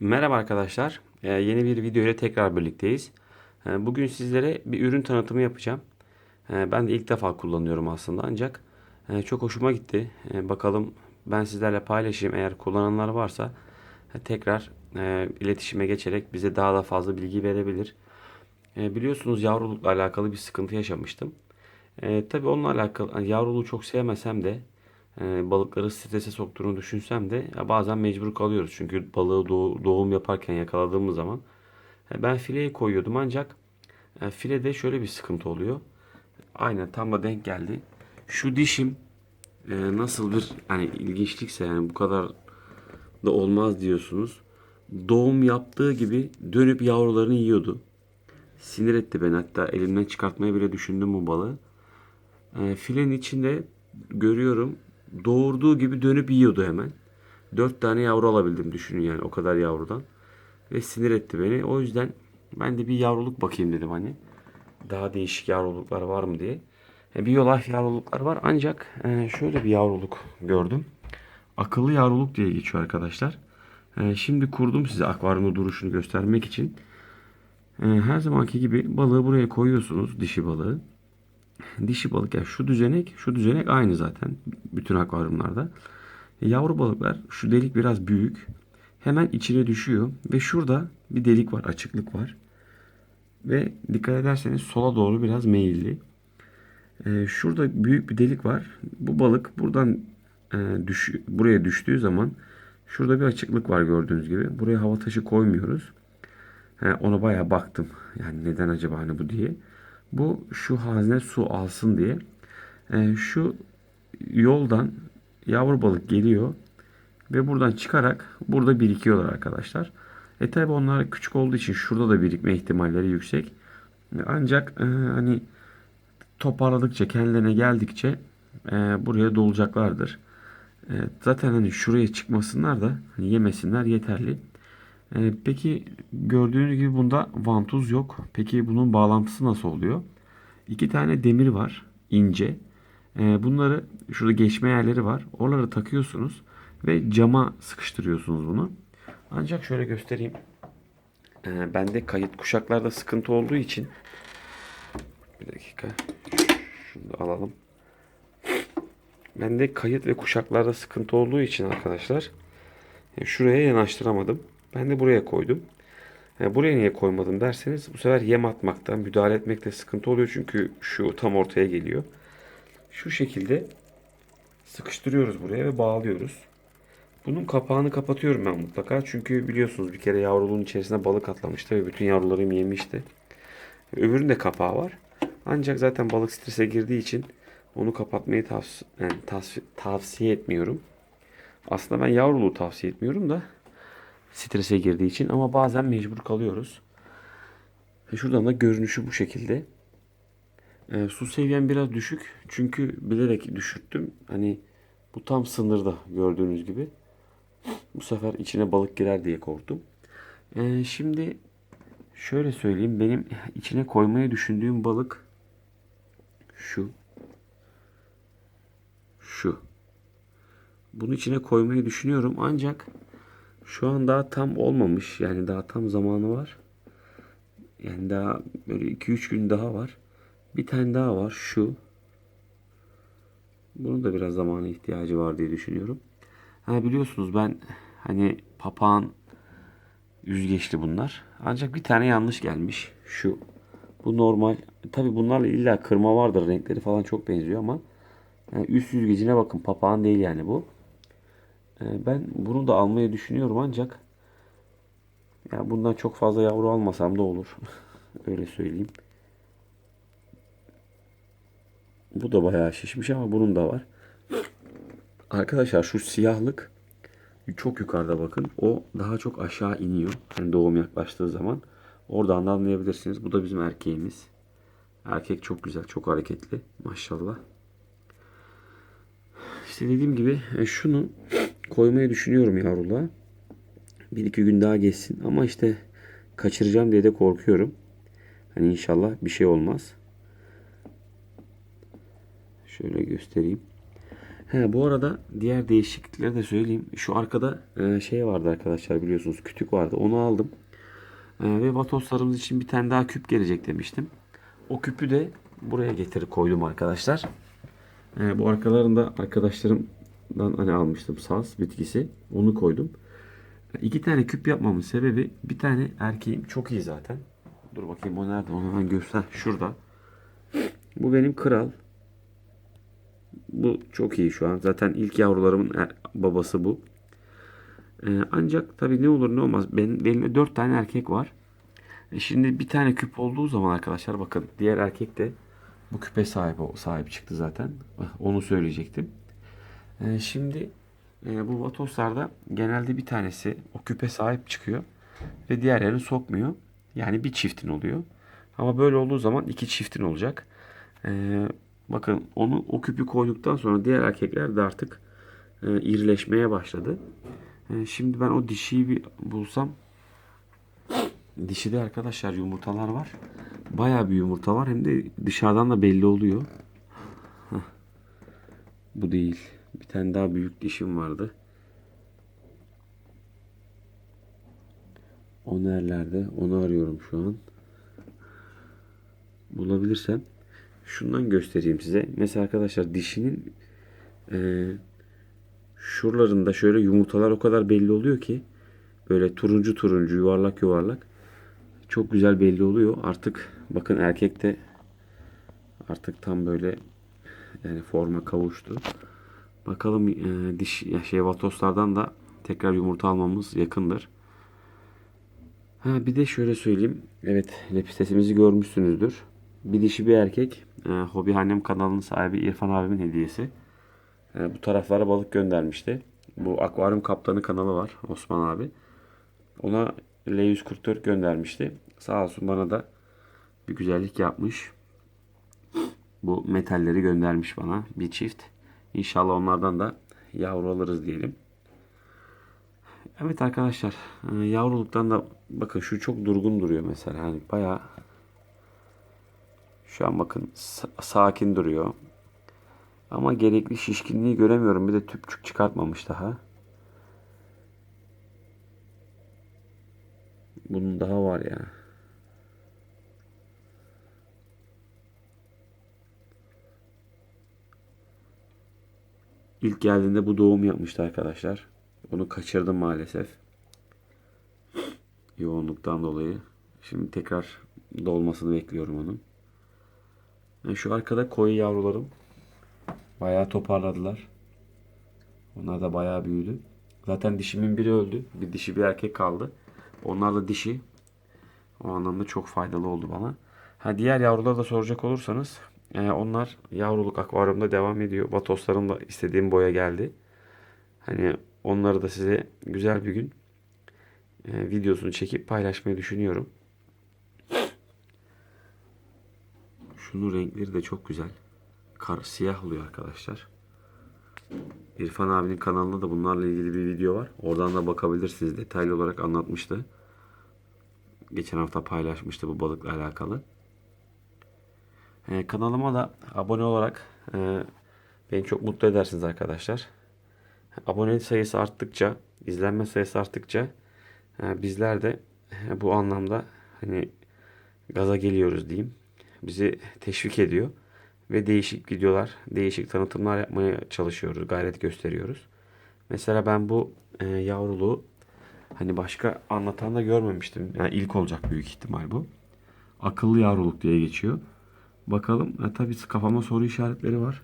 Merhaba arkadaşlar. Ee, yeni bir video ile tekrar birlikteyiz. Ee, bugün sizlere bir ürün tanıtımı yapacağım. Ee, ben de ilk defa kullanıyorum aslında ancak e, çok hoşuma gitti. Ee, bakalım ben sizlerle paylaşayım. Eğer kullananlar varsa e, tekrar e, iletişime geçerek bize daha da fazla bilgi verebilir. E, biliyorsunuz yavrulukla alakalı bir sıkıntı yaşamıştım. E, tabii onunla alakalı hani yavruluğu çok sevmesem de e, balıkları strese soktuğunu düşünsem de bazen mecbur kalıyoruz. Çünkü balığı doğ- doğum yaparken yakaladığımız zaman e, ben fileye koyuyordum ancak e, filede şöyle bir sıkıntı oluyor. Aynen tam da denk geldi. Şu dişim e, nasıl bir hani ilginçlikse yani bu kadar da olmaz diyorsunuz. Doğum yaptığı gibi dönüp yavrularını yiyordu. Sinir etti beni hatta elimden çıkartmayı bile düşündüm bu balığı. E, filenin içinde görüyorum doğurduğu gibi dönüp yiyordu hemen. Dört tane yavru alabildim düşünün yani o kadar yavrudan. Ve sinir etti beni. O yüzden ben de bir yavruluk bakayım dedim hani. Daha değişik yavruluklar var mı diye. E, Biyolaf yavruluklar var ancak e, şöyle bir yavruluk gördüm. Akıllı yavruluk diye geçiyor arkadaşlar. E, Şimdi kurdum size akvaryumda duruşunu göstermek için. Her zamanki gibi balığı buraya koyuyorsunuz dişi balığı. Dişi balık yani şu düzenek, şu düzenek aynı zaten bütün akvaryumlarda. Yavru balıklar şu delik biraz büyük. Hemen içine düşüyor ve şurada bir delik var, açıklık var. Ve dikkat ederseniz sola doğru biraz meyilli. Ee, şurada büyük bir delik var. Bu balık buradan e, düş buraya düştüğü zaman şurada bir açıklık var gördüğünüz gibi. Buraya hava taşı koymuyoruz. He, ona bayağı baktım. Yani neden acaba hani bu diye. Bu şu hazne su alsın diye. Ee, şu yoldan yavru balık geliyor ve buradan çıkarak burada birikiyorlar arkadaşlar. E tabi onlar küçük olduğu için şurada da birikme ihtimalleri yüksek. E, Ancak e, hani toparladıkça kendilerine geldikçe e, buraya dolacaklardır. E, zaten hani şuraya çıkmasınlar da hani yemesinler yeterli. E, peki gördüğünüz gibi bunda vantuz yok. Peki bunun bağlantısı nasıl oluyor? İki tane demir var ince. E, bunları şurada geçme yerleri var. Oraları takıyorsunuz ve cama sıkıştırıyorsunuz bunu. Ancak şöyle göstereyim. E, bende kayıt kuşaklarda sıkıntı olduğu için bir dakika. Şunu da alalım. Bende kayıt ve kuşaklarda sıkıntı olduğu için arkadaşlar e, şuraya yanaştıramadım. Ben de buraya koydum. E, buraya niye koymadım derseniz bu sefer yem atmakta, müdahale etmekte sıkıntı oluyor. Çünkü şu tam ortaya geliyor. Şu şekilde sıkıştırıyoruz buraya ve bağlıyoruz. Bunun kapağını kapatıyorum ben mutlaka. Çünkü biliyorsunuz bir kere yavruluğun içerisine balık atlamıştı ve bütün yavrularım yemişti. Öbürünün de kapağı var. Ancak zaten balık strese girdiği için onu kapatmayı tavs- yani tavsi- tavsiye etmiyorum. Aslında ben yavruluğu tavsiye etmiyorum da strese girdiği için ama bazen mecbur kalıyoruz. Ve şuradan da görünüşü bu şekilde. E, su seviyem biraz düşük çünkü bilerek düşürttüm. Hani bu tam sınırda gördüğünüz gibi. Bu sefer içine balık girer diye korktum. E, şimdi şöyle söyleyeyim benim içine koymayı düşündüğüm balık şu. Şu. Bunu içine koymayı düşünüyorum ancak şu an daha tam olmamış. Yani daha tam zamanı var. Yani daha böyle 2-3 gün daha var. Bir tane daha var şu. Bunun da biraz zamana ihtiyacı var diye düşünüyorum. Ha biliyorsunuz ben hani papağan yüzgeçli bunlar. Ancak bir tane yanlış gelmiş. Şu. Bu normal. Tabi bunlarla illa kırma vardır. Renkleri falan çok benziyor ama yani üst yüzgecine bakın. Papağan değil yani bu. Ee, Ben bunu da almayı düşünüyorum ancak ya bundan çok fazla yavru almasam da olur. Öyle söyleyeyim. Bu da bayağı şişmiş ama bunun da var. Arkadaşlar şu siyahlık çok yukarıda bakın. O daha çok aşağı iniyor. Hani doğum yaklaştığı zaman. Oradan da anlayabilirsiniz. Bu da bizim erkeğimiz. Erkek çok güzel, çok hareketli. Maşallah. İşte dediğim gibi e, şunu koymayı düşünüyorum yavruluğa. Bir iki gün daha geçsin. Ama işte kaçıracağım diye de korkuyorum. Hani inşallah bir şey olmaz. Şöyle göstereyim. He, bu arada diğer değişiklikleri de söyleyeyim. Şu arkada e, şey vardı arkadaşlar biliyorsunuz kütük vardı. Onu aldım. E, ve vatoslarımız için bir tane daha küp gelecek demiştim. O küpü de buraya getirip koydum arkadaşlar. E, bu arkalarında arkadaşlarımdan hani almıştım saz bitkisi. Onu koydum. İki tane küp yapmamın sebebi bir tane erkeğim çok iyi zaten. Dur bakayım o nerede onu hemen göster. Şurada. Bu benim kral. Bu çok iyi şu an. Zaten ilk yavrularımın er- babası bu. Ee, ancak tabii ne olur ne olmaz. Benim, benim dört tane erkek var. E şimdi bir tane küp olduğu zaman arkadaşlar bakın diğer erkek de bu küpe sahip sahip çıktı zaten. Onu söyleyecektim. Ee, şimdi e, bu vatoslarda genelde bir tanesi o küpe sahip çıkıyor ve diğerlerini sokmuyor. Yani bir çiftin oluyor. Ama böyle olduğu zaman iki çiftin olacak. Ee, bakın onu o küpü koyduktan sonra diğer erkekler de artık e, irileşmeye başladı. E, şimdi ben o dişiyi bir bulsam dişide arkadaşlar yumurtalar var. Bayağı bir yumurta var hem de dışarıdan da belli oluyor. Hah. Bu değil. Bir tane daha büyük dişim vardı. O nerelerde? Onu arıyorum şu an. Bulabilirsem şundan göstereyim size. Mesela arkadaşlar dişinin e, şuralarında şöyle yumurtalar o kadar belli oluyor ki böyle turuncu turuncu yuvarlak yuvarlak çok güzel belli oluyor. Artık bakın erkekte artık tam böyle yani forma kavuştu. Bakalım e, diş ya şey vatoslardan da tekrar yumurta almamız yakındır. Ha, bir de şöyle söyleyeyim. Evet lepistesimizi görmüşsünüzdür. Bir dişi bir erkek. E, Hobi Annem kanalının sahibi İrfan abimin hediyesi. E, bu taraflara balık göndermişti. Bu akvaryum kaptanı kanalı var Osman abi. Ona L144 göndermişti. Sağ olsun bana da bir güzellik yapmış. Bu metalleri göndermiş bana bir çift. İnşallah onlardan da yavru alırız diyelim. Evet arkadaşlar e, yavruluktan da bakın şu çok durgun duruyor mesela. Hani bayağı şu an bakın sa- sakin duruyor. Ama gerekli şişkinliği göremiyorum. Bir de tüpçük çıkartmamış daha. Bunun daha var ya. İlk geldiğinde bu doğum yapmıştı arkadaşlar. Onu kaçırdım maalesef. Yoğunluktan dolayı. Şimdi tekrar dolmasını bekliyorum onun. Yani şu arkada koyu yavrularım bayağı toparladılar. Onlar da bayağı büyüdü. Zaten dişimin biri öldü. Bir dişi bir erkek kaldı. Onlar da dişi. O anlamda çok faydalı oldu bana. Ha diğer yavruları da soracak olursanız e, onlar yavruluk akvaryumda devam ediyor. Vatoslarım da istediğim boya geldi. Hani onları da size güzel bir gün e, videosunu çekip paylaşmayı düşünüyorum. Şunun renkleri de çok güzel. Kar, siyah oluyor arkadaşlar. İrfan abinin kanalında da bunlarla ilgili bir video var. Oradan da bakabilirsiniz. Detaylı olarak anlatmıştı. Geçen hafta paylaşmıştı bu balıkla alakalı. Ee, kanalıma da abone olarak e, beni çok mutlu edersiniz arkadaşlar. Abone sayısı arttıkça, izlenme sayısı arttıkça e, bizler de e, bu anlamda hani gaza geliyoruz diyeyim. Bizi teşvik ediyor ve değişik videolar, değişik tanıtımlar yapmaya çalışıyoruz, gayret gösteriyoruz. Mesela ben bu e, yavruluğu hani başka anlatan da görmemiştim. Yani ilk olacak büyük ihtimal bu. Akıllı yavruluk diye geçiyor. Bakalım. E, tabii kafama soru işaretleri var.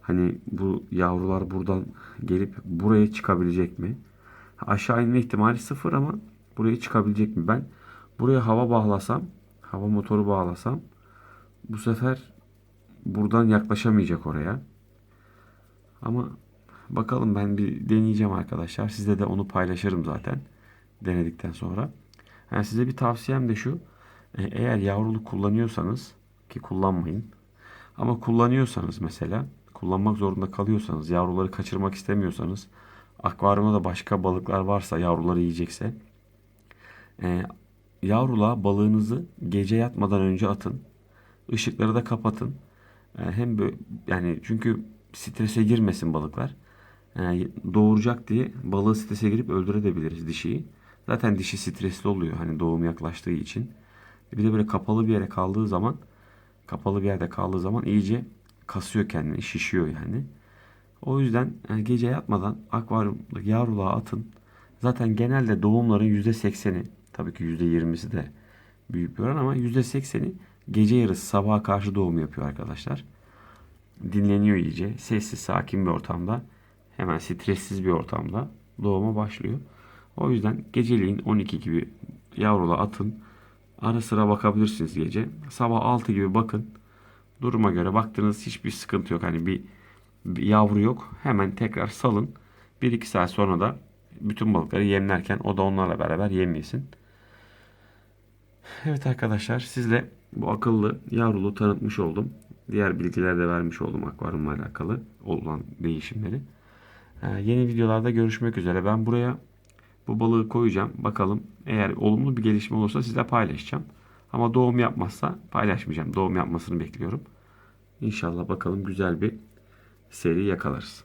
Hani bu yavrular buradan gelip buraya çıkabilecek mi? Aşağı inme ihtimali sıfır ama buraya çıkabilecek mi? Ben buraya hava bağlasam, hava motoru bağlasam bu sefer buradan yaklaşamayacak oraya. Ama bakalım ben bir deneyeceğim arkadaşlar. Sizle de onu paylaşırım zaten denedikten sonra. Yani size bir tavsiyem de şu. E, Eğer yavruluk kullanıyorsanız ki kullanmayın. Ama kullanıyorsanız mesela kullanmak zorunda kalıyorsanız yavruları kaçırmak istemiyorsanız akvaryumda da başka balıklar varsa yavruları yiyecekse e, yavruluğa balığınızı gece yatmadan önce atın. Işıkları da kapatın. E, hem böyle, yani çünkü strese girmesin balıklar. Yani doğuracak diye balığı strese girip öldürebiliriz dişiyi. Zaten dişi stresli oluyor hani doğum yaklaştığı için. Bir de böyle kapalı bir yere kaldığı zaman kapalı bir yerde kaldığı zaman iyice kasıyor kendini, şişiyor yani. O yüzden yani gece yatmadan akvaryumda yavruluğa atın. Zaten genelde doğumların %80'i tabii ki %20'si de büyük bir oran ama %80'i gece yarısı sabaha karşı doğum yapıyor arkadaşlar. Dinleniyor iyice. Sessiz, sakin bir ortamda. Hemen stressiz bir ortamda doğuma başlıyor. O yüzden geceliğin 12 gibi yavrula atın. Ara sıra bakabilirsiniz gece. Sabah 6 gibi bakın. Duruma göre baktığınız hiçbir sıkıntı yok. Hani bir, bir yavru yok. Hemen tekrar salın. 1-2 saat sonra da bütün balıkları yemlerken o da onlarla beraber yem yesin. Evet arkadaşlar sizle bu akıllı yavrulu tanıtmış oldum. Diğer bilgiler de vermiş oldum akvaryumla alakalı olan değişimleri. Ee, yeni videolarda görüşmek üzere. Ben buraya bu balığı koyacağım. Bakalım eğer olumlu bir gelişme olursa sizle paylaşacağım. Ama doğum yapmazsa paylaşmayacağım. Doğum yapmasını bekliyorum. İnşallah bakalım güzel bir seri yakalarız.